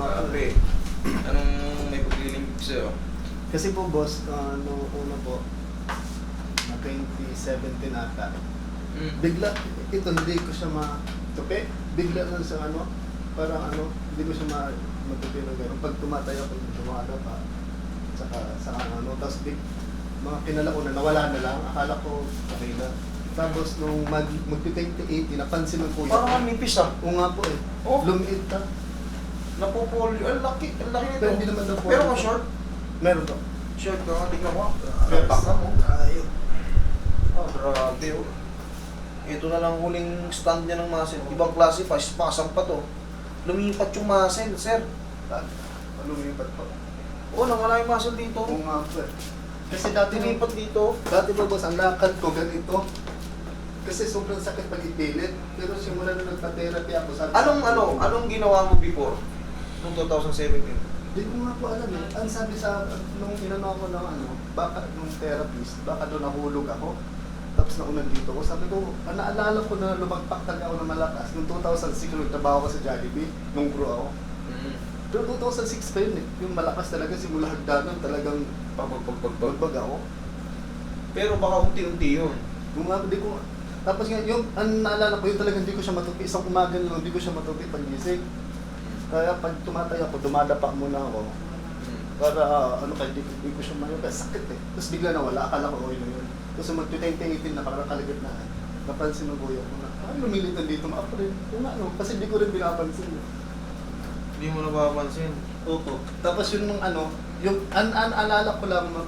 Grabe. Anong may paglilimbig sa'yo? Kasi po boss, uh, no una po, na 2017 ata, Mm. bigla, ito hindi ko siya matupi. Bigla lang sa ano, parang ano, hindi ko siya ma matupi ng gano'n. Pag tumatayo ako, tumada pa. Saka, saka ano, tapos big, mga kinalauna, nawala na lang. Akala ko, okay na. Tapos nung mag, mag 2018, napansin ng kuya. Parang ang nipis ah. Oo nga po eh. Oh. Lumiit na. Napupulyo. Ang laki. Ang laki nito. Pero hindi naman po. Pero kung short, Meron to. short ka, tingnan mo. Pero Baka mo. Ayun. Ah, grabe oh. Ito na lang huling stand niya ng muscle. Ibang klase pa, spasm pa to. Lumipat yung muscle, sir. Lumipat po. Oo, nawala yung muscle dito. Oo nga eh. Kasi dati Lumipat dito. Dati ba boss, ang lakad ko ganito. Kasi sobrang sakit pag ipilit. Pero simula na nagpa-therapy ako, sabi Anong ano, anong ginawa mo before? Noong 2017? Hindi ko nga po alam eh. Ang sabi sa, nung inano ako ng ano, baka nung therapist, baka doon nahulog ako. Tapos nauna dito ko, sabi ko, ah, naalala ko na lumagpak talaga ako ng malakas. Noong 2006, nung nagtrabaho ko sa Jollibee, nung crew ako. Mm. Pero 2006 pa yun eh. Yung malakas talaga, simula hagdanan, talagang Pagpagpagpag. ako. Pero baka unti-unti yun. Yung mga, di ko, tapos nga, yung, ang naalala ko, yun talaga hindi ko siya matupi. Isang umaga na lang, hindi ko siya matupi pag gising. Kaya pag tumatay ako, dumadapa muna ako. Para, ah, ano kaya, hindi, hindi ko siya mayo. Kaya sakit eh. Tapos bigla na wala, akala ko okay na yun. Tapos mag 2018 na kalagit na, napansin ng kuya ko na, ah, lumilitan dito, maapa rin. Kung ano, kasi hindi ko rin pinapansin. Hindi mo napapansin. Opo. Tapos yun nung ano, yung an, an alala ko lang, no,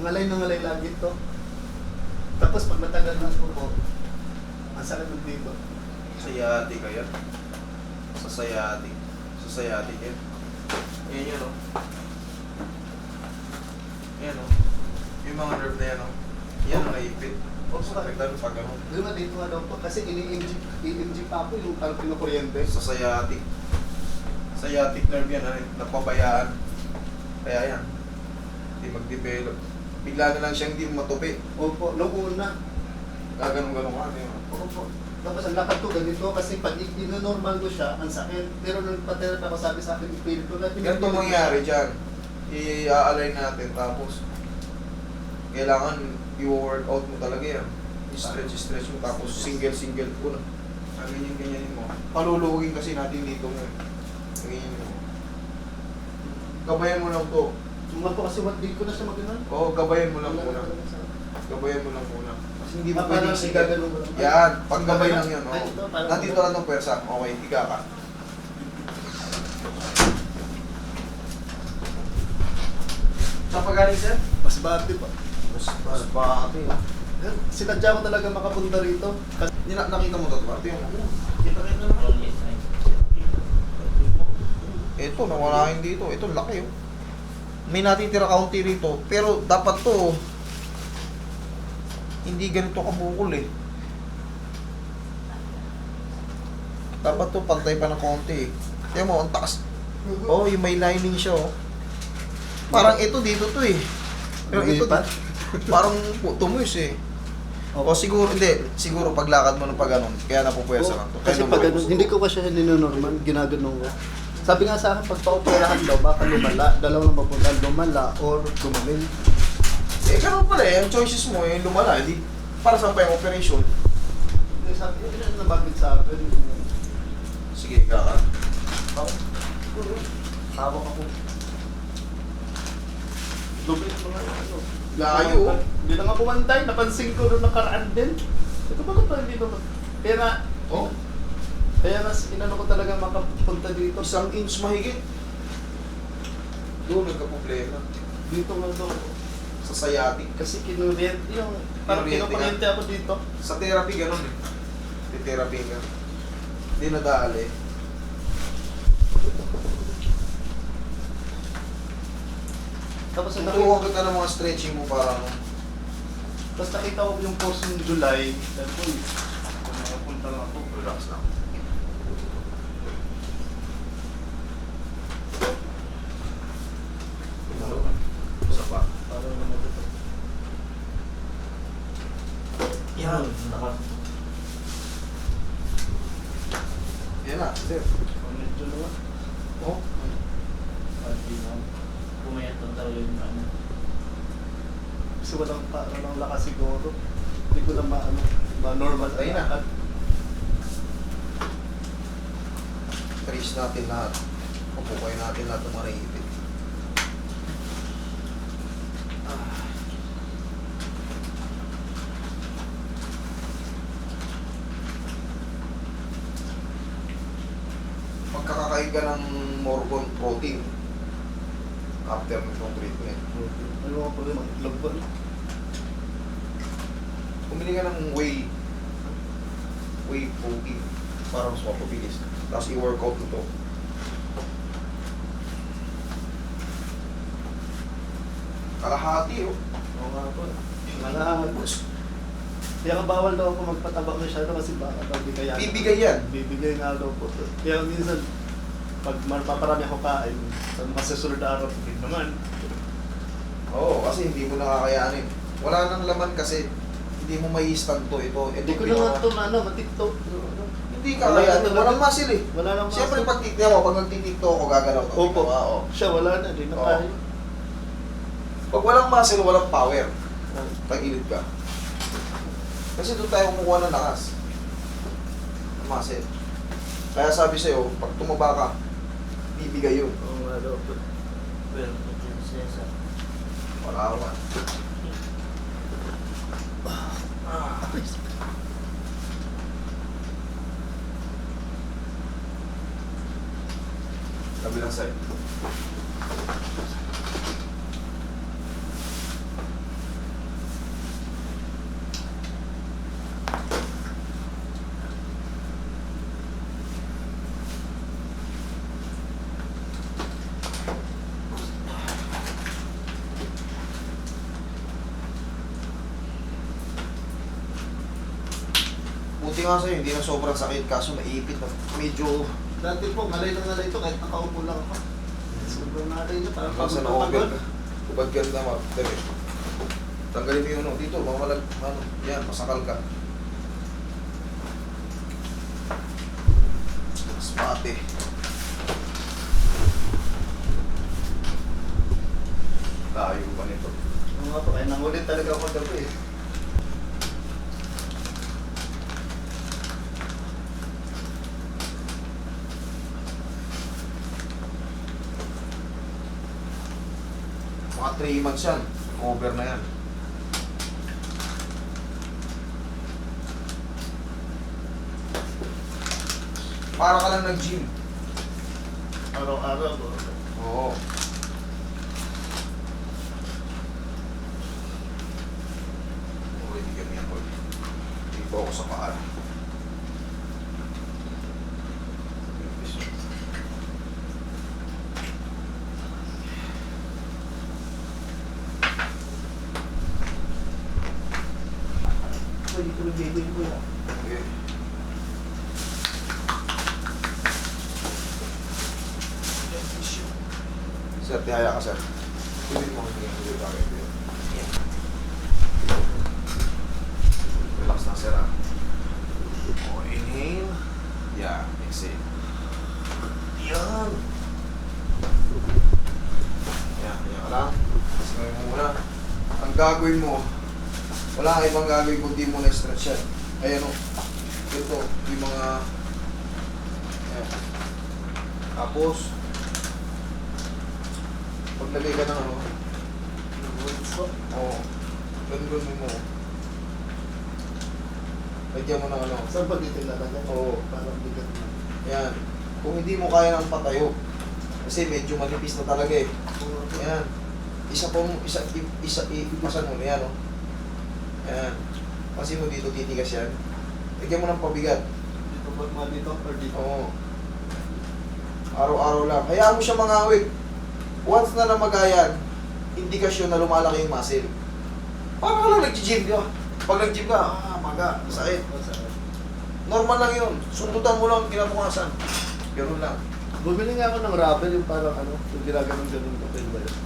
ngalay na ngalay lagi to. Tapos pag matagal na po po, ang sakit ng dito. Sayati kaya? Sa sayati. Sa sayati kaya? Yan yun o. Yan o. Yung mga nerve na yan o. Yan ang naipit. O, sa nagdalo pag ano. Doon nga dito nga daw po, kasi ini-MG, i-MG pa ako yung parang pinukuryente. Sa sciatic. Sciatic nerve yan, ano, napabayaan. Kaya yan. Hindi mag-develop. Bigla na lang siyang hindi matupi. Opo, nung una. Gaganong-ganong ka. Ano yun? Opo. Tapos ang lakad ko ganito kasi pag i- normal ko siya, ang sakit. Pero nung paterapy ako, sabi sa akin, ipilit ko na. Ganito mangyari dyan. I-align natin tapos kailangan i-work out mo talaga yan. I-stretch, stretch mo tapos single, single ko na. Ah, ganyan, ganyanin mo. Paluluhugin kasi natin dito mo. eh. Ganyan mo. Gabayan mo lang to. Sumal ko kasi what ko na siya maganon. Oo, gabayan mo lang muna. Gabayan mo lang muna. Kasi hindi mo Ah, pwedeng parang sigat. sigaganon ko lang. Yan, paggabay lang yan. Ay, Oh. Nandito lang ng pwersa. Okay, higa ka. Saan pa galing, sir? Mas bati pa. Mas, mas bakit eh. Sinadya ko talaga makapunta rito. Kasi Nina, nakita mo to, Ito yung... Kita kita naman. Ito, nawalahin dito. Ito, laki oh. May natitira kaunti rito. Pero dapat to, hindi ganito kabukol eh. Dapat to, pantay pa ng konti eh. Tiyan mo, ang taas. Oh, yung may lining siya oh. Parang ito dito to eh. Pero ito, parang tumoy eh. O siguro, hindi. Siguro paglakad mo ng pag ganun, kaya napupwesa lang to. Kasi Kaya pag ganun, hindi ko pa siya ninormal, ginaganon ko. Sabi nga sa akin, pag pa-operahan daw, baka lumala, dalawang mapunta, lumala or gumaling. Eh, ganun pala eh. Ang choices mo eh, lumala. Hindi, para saan pa yung operation? Hindi, Sabi ko, hindi na nabagit sa akin. Sige, kaka. Ako, hawak ako. Lupit mo nga ano. Layo. Hindi na nga pumantay, napansin ko nung nakaraan din. Ito ba pa hindi naman? Kaya nga, Oh, kaya nga, inano ko talaga makapunta dito. isang inch mahigit. Doon nagka-problema. Dito nga daw. Sa sciatic. Kasi kinurient, yung parang Kinuryente kinukuryente ako dito. Sa therapy, ganun eh. Therapy ka. Hindi nadali. Tapos ang Tutuwa nakita, kita ng mga stretching mo para ano. tapos nakita ko yung course ng July. Sabi ko, "Uy, kung nakapunta lang ako, Relax lang. na. Sir. Medyo naman. Oo. Pati mo. Pumayat na daw yung ano. Kasi walang pa, walang lakas siguro. Hindi ko lang maano. Ba normal. Ayun na. Trace natin lahat. Pupukay natin lahat ng mga Magkakakain ka ng Morgon protein after nitong treatment. ano mga problema? Itlog ba? Bumili ka ng whey whey protein para mas mapabilis. Tapos i-workout mo to. Kalahati oh. Oo nga po. Malahagos. Kaya bawal daw ako magpataba masyado kasi baka daw bigayan. Bibigay yan. Bibigay nga daw po. Kaya minsan, pag mapaparami ako kain, sa mga susunod na araw, hindi naman. Oo, kasi hindi mo nakakayanin. Wala nang laman kasi hindi mo may stand to ito. ito Hindi ko pinaka- naman ito na ano, matiktok. Ano, Hindi kakayanin. Wala- Walang muscle eh. Wala nang Siyempre pag titignan mo, pag nagtitikto ako, gagalaw to. Opo. Oo. Siya wala na, di na Oo. kaya. Pag walang muscle, walang power. Oh. Tagilid ka. Kasi doon tayo kumukuha ng lakas. Ng muscle. Kaya sabi sa'yo, pag tumaba ka, bibigay yun. Oo daw po. Pero, prinsesa. Ka. Ah. Kabilang side. Buti nga sa'yo, hindi na sobrang sakit kaso naipit na. Medyo Dati po, ngalay na ngalay ito kahit nakaupo lang ako. Sobrang ngalay na, parang Nasa na pagod na ka. Na dali. Tanggalin mo yung ano, dito, mamalag, ano, yan, masakal ka. Spate. Tayo pa nito. Oo nga po, kaya nangulit talaga ako gabi eh. Mga 3 months yan. Cover na yan. Para ka lang nag-gym. Araw-araw. Oo. Okay, di kami yan, boy. Iba ako sa paan. Baby ko yan. Okay. Sir, tihaya ka, sir. Tuloy mo bagay ko yun. Yan. Relax na, sir, ah. O, inhale. Yeah, exhale. Yan. Yan, yan ka lang. Mo muna. Ang gagawin mo, wala kang ibang gagawin kundi mo na stretch yan. Ayan o. Ito, yung mga... Ayan. Tapos, paglagay ka ng ano, oo, ganun mo. Lagyan mo ng ano, Saan pa dito ilalagay? Oo. Parang bigat na. Ayan. Kung hindi mo kaya ng patayo, kasi medyo manipis na talaga eh. Ayan. Isa pong, isa, isa, ipasan mo na yan, oh. Ayan. Kasi mo dito titigas yan. Lagyan mo ng pabigat. Dito ba mga dito or dito? Oo. Araw-araw lang. Hayaan mo siya mangawit. Once na namagayan, indikasyon na lumalaki yung muscle. Parang ka lang nag-gym, di ba? Pag nag-gym ka, ah, maga, sakit. Normal lang yun. Sundutan mo lang kinabukasan. Ganun lang. Bumili nga ako ng rubber yung parang ano, yung ginaganon ganun ko pwede ba yun?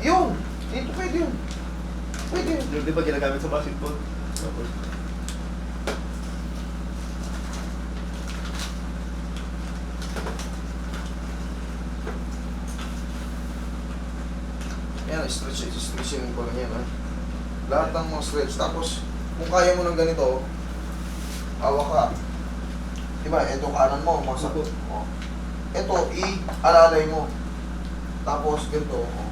Yun! Dito pwede yun. Pwede yun. Yung di ba ginagamit sa basketball? Tapos, Yan, stretch, stretch yung ko lang yan, ha? Lahat ng mga stretch. Tapos, kung kaya mo ng ganito, hawak ka. Diba, ito kanan mo, mga Opo. oh. Ito, i-alalay mo. Tapos, ganito, oh.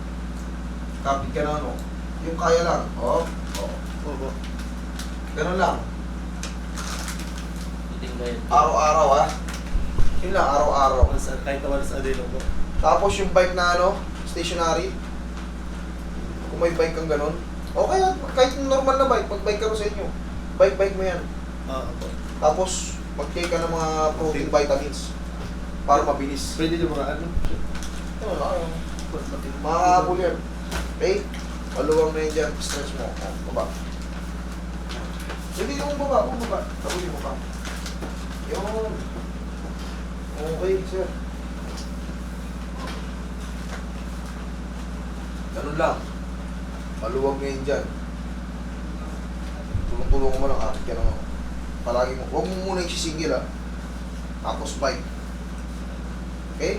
Kapit ka na, ano. Yung kaya lang, oh. oh. Opo. Ganun lang. Mo. Araw-araw, ah. Yun lang, araw-araw. Once Kahit once a day lang po. Tapos yung bike na ano, stationary. Kung may bike kang ganun. O kaya, kahit normal na bike, mag-bike ka rin sa inyo. Bike-bike mo yan. Ah, opo. Tapos, mag-take ka ng mga protein vitamins. Para mabilis. Pwede yung mga ano? Ano, ano, Makakapul yan. Okay? Maluwang na yun dyan. Stretch mo. O, baba. Hindi yung baba. Kung baba. Tapos yung baba. Yun. Okay, sir. Ganun lang. Maluwag na yun dyan. Tulong-tulong mo lang. Akit ka lang. Palagi mo. Huwag mo muna yung sisingil ha. Tapos bike. Okay?